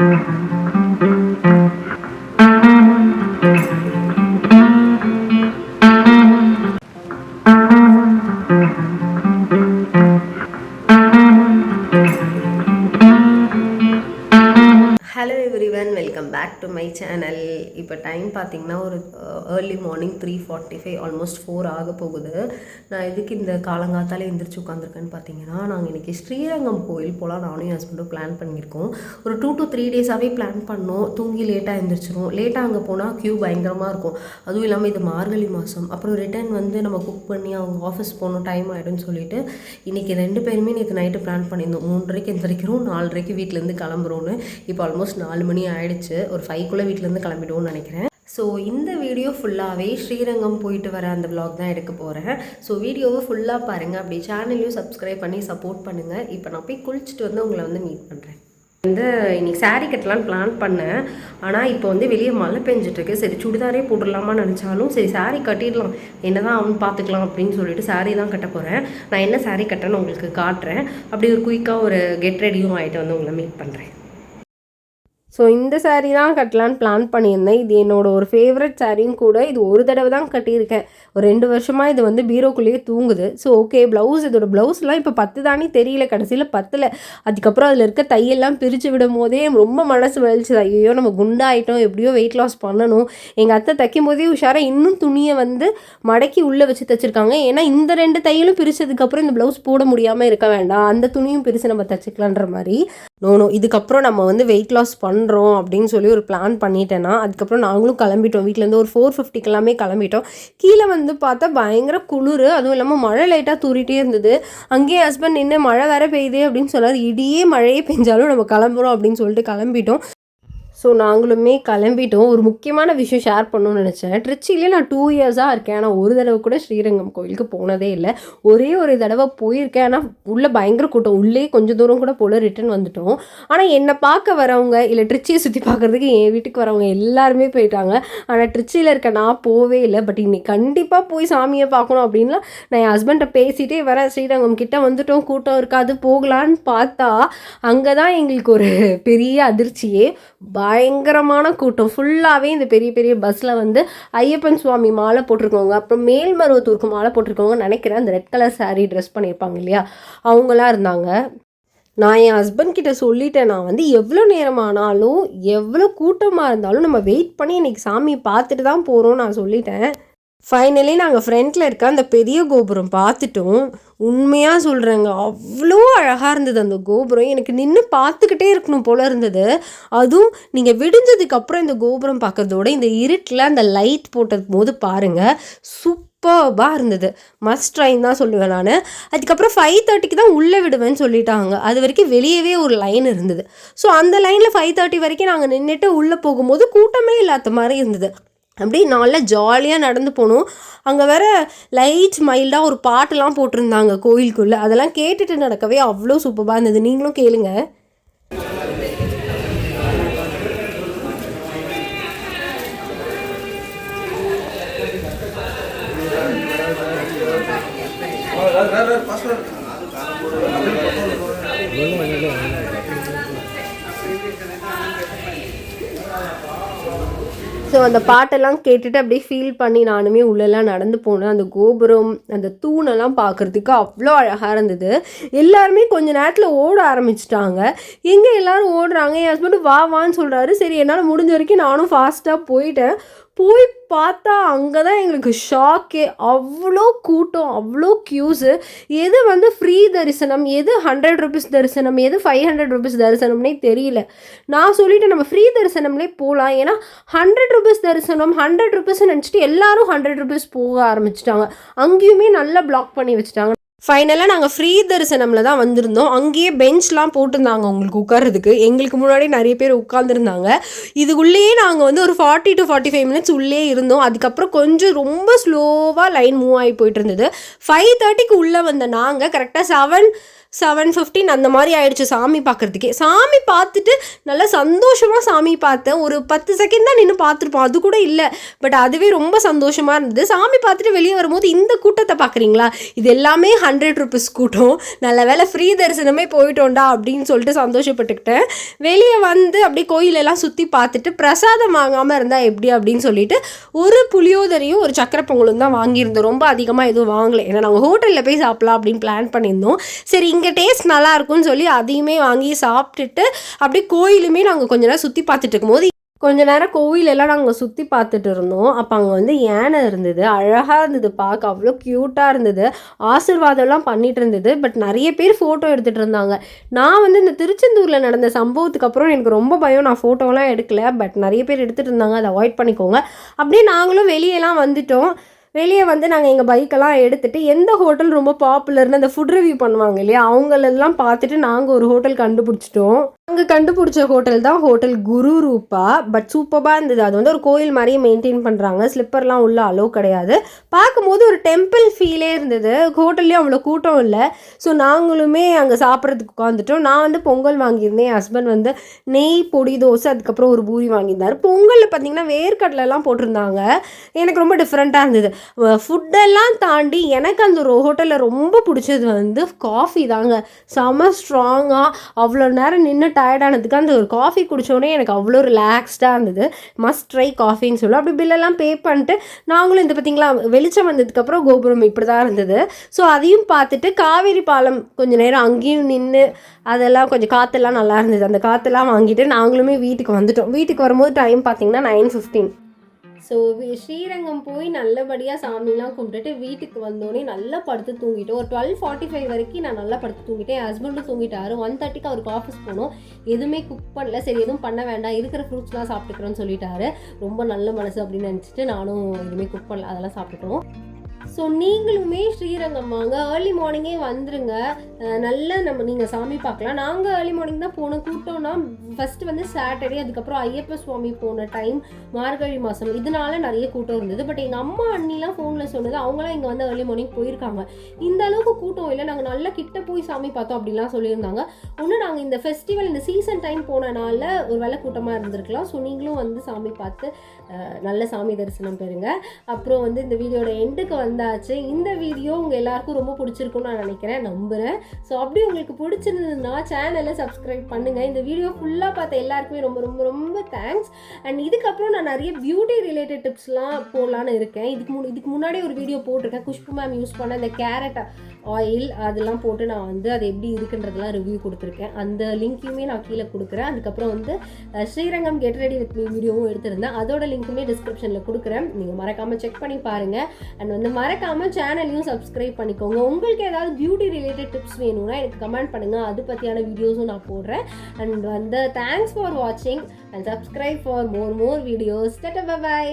Thank you. Hello everyone welcome back to my channel இப்போ time பார்த்தீங்கன்னா ஒரு early morning three forty five almost four ஆக போகுது. நான் எதுக்கு இந்த காலங்காத்தாலே எந்திரிச்சு உட்காந்துருக்கேன்னு பார்த்தீங்கன்னா நாங்கள் இன்றைக்கி ஸ்ரீரங்கம் கோயில் போகலாம் நானும் என் ஹஸ்பண்டும் பிளான் பண்ணியிருக்கோம். ஒரு டூ டு த்ரீ டேஸாகவே பிளான் பண்ணோம். தூங்கி லேட்டாக எழுந்திரிச்சிரும் லேட்டாக அங்கே போனால் க்யூ பயங்கரமாக இருக்கும். அதுவும் இல்லாமல் இது மார்கழி மாதம் அப்புறம் ரிட்டர்ன் வந்து நம்ம குக் பண்ணி அவங்க ஆஃபீஸ் போகணும் டைம் ஆகிடும்னு சொல்லிட்டு இன்றைக்கி ரெண்டு பேருமே நேற்று நைட்டு பிளான் பண்ணியிருந்தோம். மூன்றரைக்கு எந்திரிக்கிறோம் நாலரைக்கு வீட்டிலேருந்து கிளம்புறோன்னு இப்போ ஆல்மோஸ்ட் நாலு மணி ஆயிடுச்சு. ஒரு ஃபைவ்க்குள்ளே வீட்டிலேருந்து கிளம்பிடுவோம்னு நினைக்கிறேன். ஸோ இந்த வீடியோ ஃபுல்லாகவே ஸ்ரீரங்கம் போயிட்டு வர அந்த vlog தான் எடுக்க போகிறேன் ஸோ வீடியோவை ஃபுல்லாக பாருங்கள் அப்படி சேனலையும் சப்ஸ்கிரைப் பண்ணி சப்போர்ட் பண்ணுங்கள் இப்போ நான் போய் குளிச்சுட்டு வந்து உங்களை வந்து மீட் பண்ணுறேன் வந்து இன்னைக்கு saree கட்டலான்னு பிளான் பண்ணேன். ஆனால் இப்போ வந்து வெளியே மழை பெஞ்சிட்ருக்கு சரி சுடிதாரே போட்டுடலாமான்னு நினச்சாலும் சரி saree கட்டிடலாம். என்ன தான் அவன் பார்த்துக்கலாம் அப்படின்னு சொல்லிட்டு saree தான் கட்ட போகிறேன் நான் என்ன saree கட்டேன்னு உங்களுக்கு காட்டுறேன். அப்படி ஒரு குயிக்காக ஒரு கெட் ரெடியும் ஆகிட்டு வந்து உங்களை மீட் பண்ணுறேன் ஸோ இந்த saree தான் கட்டலான்னு பிளான் பண்ணியிருந்தேன். இது என்னோடய ஒரு ஃபேவரட் சாரியும் கூட இது ஒரு தடவை தான் கட்டியிருக்கேன். ஒரு ரெண்டு வருஷமாக இது வந்து பீரோக்குள்ளேயே தூங்குது. ஸோ ஓகே ப்ளவுஸ் இதோட ப்ளவுஸ்லாம் இப்போ பத்து தானே தெரியல. கடைசியில் பத்தில். அதுக்கப்புறம் அதில் இருக்க தையெல்லாம் பிரித்து விடும் போதே ரொம்ப மனசு வலிச்சு ஐயோ நம்ம குண்டாயிட்டோம். எப்படியோ வெயிட் லாஸ் பண்ணணும். எங்கள் அத்தை தைக்கும் போதே உஷாராக இன்னும் துணியை வந்து மடக்கி உள்ளே வச்சு தைச்சிருக்காங்க. ஏன்னா இந்த ரெண்டு தையலும் பிரித்ததுக்கப்புறம் இந்த ப்ளவுஸ் போட முடியாமல் இருக்க வேண்டாம். அந்த துணியும் பிரித்து நம்ம தைச்சிக்கலான்ற மாதிரி. நோனோ இதுக்கப்புறம் நம்ம வந்து வெயிட் லாஸ் பண்ணுறோம் அப்படின்னு சொல்லி ஒரு பிளான் பண்ணிட்டேன்னா அதுக்கப்புறம் நாங்களும் கிளம்பிட்டோம். வீட்டிலேருந்து ஒரு ஃபோர் ஃபிஃப்டிக்கு எல்லாமே கிளம்பிட்டோம். கீழே வந்து பார்த்தா பயங்கர குளிர் அதுவும் இல்லாமல் மழை லைட்டாக தூரிட்டே இருந்தது. அங்கேயே ஹஸ்பண்ட் நின்று மழை வேற பெய்யுது அப்படின்னு சொன்னார். இடியே மழையே பெஞ்சாலும் நம்ம கிளம்புறோம் அப்படின்னு சொல்லிட்டு கிளம்பிட்டோம். ஸோ நாங்களுமே கிளம்பிட்டோம். ஒரு முக்கியமான விஷயம் ஷேர் பண்ணணும்னு நினச்சேன். ட்ரிச்சிலே நான் டூ இயர்ஸாக இருக்கேன். ஆனால் ஒரு தடவை கூட ஸ்ரீரங்கம் கோயிலுக்கு போனதே இல்லை. ஒரே ஒரு தடவை போயிருக்கேன். ஆனால் உள்ளே பயங்கர கூட்டம். உள்ளே கொஞ்சம் தூரம் கூட போல ரிட்டர்ன் வந்துட்டோம். ஆனால் என்னை பார்க்க வரவங்க இல்லை ட்ரிச்சியை சுற்றி பார்க்குறதுக்கு என் வீட்டுக்கு வரவங்க எல்லாருமே போயிட்டாங்க ஆனால் ட்ரிச்சியில் இருக்க நான் போவே இல்லை. பட் இன்னைக்கு கண்டிப்பாக போய் சாமியை பார்க்கணும் அப்படின்லாம் நான் என் ஹஸ்பண்ட்டை பேசிகிட்டே வரேன். ஸ்ரீரங்கம் கிட்ட வந்துட்டோம். கூட்டம் இருக்காது. போகலான்னு பார்த்தா அங்கே தான் எங்களுக்கு ஒரு பெரிய அதிர்ச்சியே. பயங்கரமான கூட்டம். ஃபுல்லாகவே இந்த பெரிய பெரிய பஸ்ஸில் வந்து ஐயப்பன் சுவாமி மாலை போட்டிருக்கவங்க அப்புறம் மேல்மருவத்தூருக்கு மாலை போட்டிருக்கவங்க நினைக்கிறேன் அந்த ரெட் கலர் சாரீ ட்ரெஸ் பண்ணியிருப்பாங்க இல்லையா? அவங்களாம் இருந்தாங்க. நான் என் ஹஸ்பண்ட் கிட்ட சொல்லிட்டேன் நான் வந்து எவ்வளோ நேரமானாலும் எவ்வளோ கூட்டமாக இருந்தாலும் நம்ம வெயிட் பண்ணி இன்றைக்கி சாமியை பார்த்துட்டு தான் போகிறோம் நான் சொல்லிட்டேன். ஃபைனலி நாங்கள் ஃப்ரண்ட்டில் இருக்க அந்த பெரிய கோபுரம் பார்த்துட்டோம். உண்மையாக சொல்கிறேங்க அவ்வளோ அழகாக இருந்தது அந்த கோபுரம். எனக்கு நின்று பார்த்துக்கிட்டே இருக்கணும் போல் இருந்தது. அதுவும் நீங்கள் விடிஞ்சதுக்கு அப்புறம் இந்த கோபுரம் பார்க்கறதோட இந்த இருட்டில் அந்த லைட் போட்டது போது பாருங்கள் சூப்பர்பாக இருந்தது. மஸ்ட் ட்ரைன் தான் சொல்லுவேன் நான். அதுக்கப்புறம் ஃபைவ் தேர்ட்டிக்கு தான் உள்ளே விடுவேன்னு சொல்லிட்டாங்க. அது வரைக்கும் வெளியவே ஒரு லைன் இருந்தது. ஸோ அந்த லைனில் ஃபைவ் தேர்ட்டி வரைக்கும் நாங்கள் நின்றுட்டு உள்ளே போகும்போது கூட்டமே இல்லாத மாதிரி இருந்தது. அப்படியே நல்லா ஜாலியாக நடந்து போனோம். அங்கே வேற லைட் மைல்டாக ஒரு பாட்டெல்லாம் போட்டிருந்தாங்க கோயிலுக்குள்ளே. அதெல்லாம் கேட்டுட்டு நடக்கவே அவ்வளோ சூப்பராக இருந்தது. நீங்களும் கேளுங்கள் ஸோ அந்த பாட்டெல்லாம் கேட்டுட்டு அப்படியே ஃபீல் பண்ணி நானுமே உள்ளெல்லாம் நடந்து போனேன். அந்த கோபுரம் அந்த தூணெல்லாம் பார்க்குறதுக்கு அவ்வளோ அழகாக இருந்தது. எல்லாருமே கொஞ்ச நேரத்தில் ஓட ஆரம்பிச்சிட்டாங்க. எங்கே எல்லோரும் ஓடுறாங்க? என் ஹஸ்பண்டு வா வான்னு சொல்கிறாரு சரி என்னால் முடிஞ்ச வரைக்கும் நானும் ஃபாஸ்ட்டாக போயிட்டேன். போய் பார்த்தா அங்கே தான் எங்களுக்கு ஷாக்கே அவ்வளோ கூட்டம் அவ்வளோ க்யூஸு எது வந்து ஃப்ரீ தரிசனம் எது ஹண்ட்ரட் ருபீஸ் தரிசனம் எது ஃபைவ் ஹண்ட்ரட் ருபீஸ் தரிசனம்னே தெரியல. நான் சொல்லிவிட்டு நம்ம ஃப்ரீ தரிசனம்லேயே போகலாம் ஏன்னா ஹண்ட்ரட் ருபீஸ் தரிசனம் ஹண்ட்ரட் ருபீஸ் நினச்சிட்டு எல்லாரும் ஹண்ட்ரட் ருபீஸ் போக ஆரம்பிச்சிட்டாங்க. அங்கேயுமே நல்லா பிளாக் பண்ணி வச்சுட்டாங்க. ஃபைனலாக நாங்கள் ஃப்ரீ தரிசனமில் தான் வந்திருந்தோம். அங்கேயே பெஞ்ச்லாம் போட்டிருந்தாங்க உங்களுக்கு உட்கார்றதுக்கு. எங்களுக்கு முன்னாடி நிறைய பேர் உட்காந்துருந்தாங்க இதுக்குள்ளேயே நாங்கள் வந்து ஒரு forty to forty five minutes உள்ளே இருந்தோம். அதுக்கப்புறம் கொஞ்சம் ரொம்ப ஸ்லோவாக லைன் மூவ் ஆகி போயிட்டு இருந்தது. ஃபைவ் தேர்ட்டிக்கு உள்ளே வந்த நாங்கள் கரெக்டாக செவன் செவன் ஃபிஃப்டின் அந்த மாதிரி ஆயிடுச்சு சாமி பார்க்குறதுக்கே. சாமி பார்த்துட்டு நல்லா சந்தோஷமாக சாமி பார்த்தேன் ஒரு பத்து செகண்ட் தான் நின்று பார்த்துருப்போம். அது கூட இல்லை. பட் அதுவே ரொம்ப சந்தோஷமாக இருந்தது. சாமி பார்த்துட்டு வெளியே வரும்போது இந்த கூட்டத்தை பார்க்குறீங்களா? இது எல்லாமே ஹண்ட்ரட் ருபீஸ் கூட்டம். நல்ல வேலை ஃப்ரீ தரிசனமே போயிட்டோண்டா அப்படின்னு சொல்லிட்டு சந்தோஷப்பட்டுக்கிட்டேன். வெளியே வந்து அப்படியே கோயிலெல்லாம் சுற்றி பார்த்துட்டு பிரசாதம் வாங்காமல் இருந்தால் எப்படி அப்படின்னு சொல்லிட்டு ஒரு புளியோதரையும் ஒரு சக்கரை பொங்கலும் தான் வாங்கியிருந்தோம். ரொம்ப அதிகமாக எதுவும் வாங்கலை. ஏன்னா நாங்கள் ஹோட்டலில் போய் சாப்பிட்லாம் அப்படின்னு பிளான் பண்ணியிருந்தோம். சரி இங்கே டேஸ்ட் நல்லா இருக்கும்னு சொல்லி அதையுமே வாங்கி சாப்பிட்டுட்டு அப்படியே கோயிலுமே நாங்கள் கொஞ்ச நேரம் சுற்றி பார்த்துட்டு இருக்கும்போது கொஞ்ச நேரம் கோயிலெல்லாம் நாங்கள் சுற்றி பார்த்துட்டு இருந்தோம். அப்போ அங்கே வந்து யானை இருந்தது. அழகாக இருந்தது பார்க்க. அவ்வளோ க்யூட்டாக இருந்தது. ஆசீர்வாதம்லாம் பண்ணிட்டு இருந்தது. பட் நிறைய பேர் ஃபோட்டோ எடுத்துகிட்டு இருந்தாங்க. நான் வந்து இந்த திருச்செந்தூரில் நடந்த சம்பவத்துக்கு அப்புறம் எனக்கு ரொம்ப பயம். நான் ஃபோட்டோலாம் எடுக்கல. பட் நிறைய பேர் எடுத்துகிட்டு இருந்தாங்க. அதை அவாய்ட் பண்ணிக்கோங்க. அப்படியே நாங்களும் வெளியெல்லாம் வந்துட்டோம். வெளியே வந்து நாங்கள் எங்கள் பைக்கெல்லாம் எடுத்துகிட்டு எந்த ஹோட்டல் ரொம்ப பாப்புலர்னு அந்த ஃபுட் ரிவ்யூ பண்ணுவாங்க இல்லையா? அவங்களெல்லாம் பார்த்துட்டு நாங்கள் ஒரு ஹோட்டல் கண்டுபிடிச்சிட்டோம். அங்கே கண்டுபிடிச்ச ஹோட்டல் தான் ஹோட்டல் குரு ரூபா. பட் சூப்பராக இருந்தது. அது வந்து ஒரு கோயில் மாதிரியே மெயின்டைன் பண்ணுறாங்க ஸ்லிப்பர்லாம் உள்ள அலோவ் கிடையாது. பார்க்கும்போது ஒரு டெம்பிள் ஃபீலே இருந்தது. ஹோட்டல்லேயும் அவ்வளோ கூட்டம் இல்லை. ஸோ நாங்களுமே அங்கே சாப்பிட்றதுக்கு உட்காந்துட்டோம் நான் வந்து பொங்கல் வாங்கியிருந்தேன். என் ஹஸ்பண்ட் வந்து நெய் பொடி தோசை அதுக்கப்புறம் ஒரு பூரி வாங்கியிருந்தார். பொங்கலில் பார்த்தீங்கன்னா வேர்க்கடலைலாம் போட்டிருந்தாங்க. எனக்கு ரொம்ப டிஃப்ரெண்ட்டாக இருந்தது. ஃபுட்டெல்லாம் தாண்டி எனக்கு அந்த ஹோட்டலில் ரொம்ப பிடிச்சது வந்து காஃபி தாங்க. செம ஸ்ட்ராங்காக அவ்வளோ நேரம் நின்று டயர்டானதுக்கு அந்த ஒரு காஃபி குடித்தோடனே எனக்கு அவ்வளோ ரிலாக்ஸ்டாக இருந்தது. மஸ்ட் ட்ரை காஃபின்னு சொல்லி. அப்படி பில்லெல்லாம் பே பண்ணிட்டு நாங்களும் இந்த பார்த்தீங்களா வெளிச்சம் வந்ததுக்கப்புறம் கோபுரம் இப்படி தான் இருந்தது. ஸோ அதையும் பார்த்துட்டு காவேரி பாலம் கொஞ்சம் நேரம் அங்கேயும் நின்று அதெல்லாம் கொஞ்சம் காற்றெல்லாம் நல்லா இருந்தது. அந்த காற்றெல்லாம் வாங்கிட்டு நாங்களுமே வீட்டுக்கு வந்துட்டோம். வீட்டுக்கு வரும்போது டைம் பார்த்திங்கன்னா நைன் ஃபிஃப்டீன் ஸோ ஸ்ரீரங்கம் போய் நல்லபடியாக சாமிலாம் கும்பிட்டுட்டு வீட்டுக்கு வந்தோடனே நல்லா படுத்து தூங்கிட்டோம். ஒரு டுவெல் ஃபார்ட்டி ஃபைவ் வரைக்கும் நான் நல்லா படுத்து தூங்கிட்டேன். ஹஸ்பண்டும் தூங்கிட்டாரு. ஒன் தேர்ட்டிக்கு அவருக்கு ஆஃபீஸ் போகணும் எதுவுமே குக் பண்ணல. சரி எதுவும் பண்ண வேண்டாம். இருக்கிற ஃப்ரூட்ஸ்லாம் சாப்பிட்டுக்கிறோன்னு சொல்லிட்டாரு. ரொம்ப நல்ல மனசு அப்படின்னு நினச்சிட்டு நானும் எதுவுமே குக் பண்ணல. அதெல்லாம் சாப்பிட்டுட்டோம் ஸோ நீங்களுமே ஸ்ரீரங்கம் வாங்க ஏர்லி மார்னிங்கே வந்துருங்க. நல்லா நல்ல நம்ம நீங்கள் சாமி பார்க்கலாம். நாங்கள் ஏர்லி மார்னிங் தான் போனோம். கூட்டம்னா ஃபஸ்ட்டு வந்து சாட்டர்டே அதுக்கப்புறம் ஐயப்ப சுவாமி போன டைம் மார்கழி மாதம் இதனால நிறைய கூட்டம் இருந்தது. பட் எங்கள் அம்மா அண்ணிலாம் ஃபோனில் சொன்னது அவங்களாம் இங்கே வந்து ஏர்லி மார்னிங் போயிருக்காங்க. இந்த அளவுக்கு கூட்டம் இல்லை. நாங்கள் நல்லா கிட்ட போய் சாமி பார்த்தோம் அப்படிலாம் சொல்லியிருந்தாங்க. ஒன்று நாங்கள் இந்த ஃபெஸ்டிவல் இந்த சீசன் டைம் போனனால ஒரு வேலை கூட்டமாக இருந்திருக்கலாம். ஸோ நீங்களும் வந்து சாமி பார்த்து நல்ல சாமி தரிசனம் பெறுங்க. அப்புறம் வந்து இந்த வீடியோட எண்டுக்கு வந்து வந்தாச்சு. இந்த வீடியோ உங்கள் எல்லாருக்கும் ரொம்ப பிடிச்சிருக்கும்னு நான் நினைக்கிறேன். நம்புகிறேன் ஸோ அப்படி உங்களுக்கு பிடிச்சிருந்ததுன்னா சேனலை சப்ஸ்கிரைப் பண்ணுங்கள் இந்த வீடியோ ஃபுல்லாக பார்த்த எல்லாருக்குமே ரொம்ப ரொம்ப ரொம்ப தேங்க்ஸ் அண்ட் இதுக்கப்புறம் நான் நிறைய பியூட்டி ரிலேட்டட் டிப்ஸ்லாம் போடலான்னு இருக்கேன். இதுக்கு முன் இதுக்கு முன்னாடி ஒரு வீடியோ போட்டிருக்கேன். குஷ்பு மேம் யூஸ் பண்ண இந்த கேரட்டை ஆயில் அதெல்லாம் போட்டு நான் வந்து அது எப்படி இருக்குன்றதெல்லாம் ரிவ்யூ கொடுத்துருக்கேன். அந்த லிங்க்கையுமே நான் கீழே கொடுக்குறேன். அதுக்கப்புறம் வந்து Srirangam get ready with me வீடியோவும் எடுத்திருந்தேன். அதோட லிங்க்குமே டிஸ்கிரிப்ஷனில் கொடுக்குறேன். நீங்கள் மறக்காமல் செக் பண்ணி பாருங்கள் அண்ட் வந்து மறக்காமல் சேனலையும் சப்ஸ்கிரைப் பண்ணிக்கோங்க. உங்களுக்கு ஏதாவது பியூட்டி ரிலேட்டட் டிப்ஸ் வேணும்னா எனக்கு கமெண்ட் பண்ணுங்கள் அது பற்றியான வீடியோஸும் நான் போடுறேன். அண்ட் வந்து தேங்க்ஸ் ஃபார் வாட்சிங் and subscribe for more more videos bye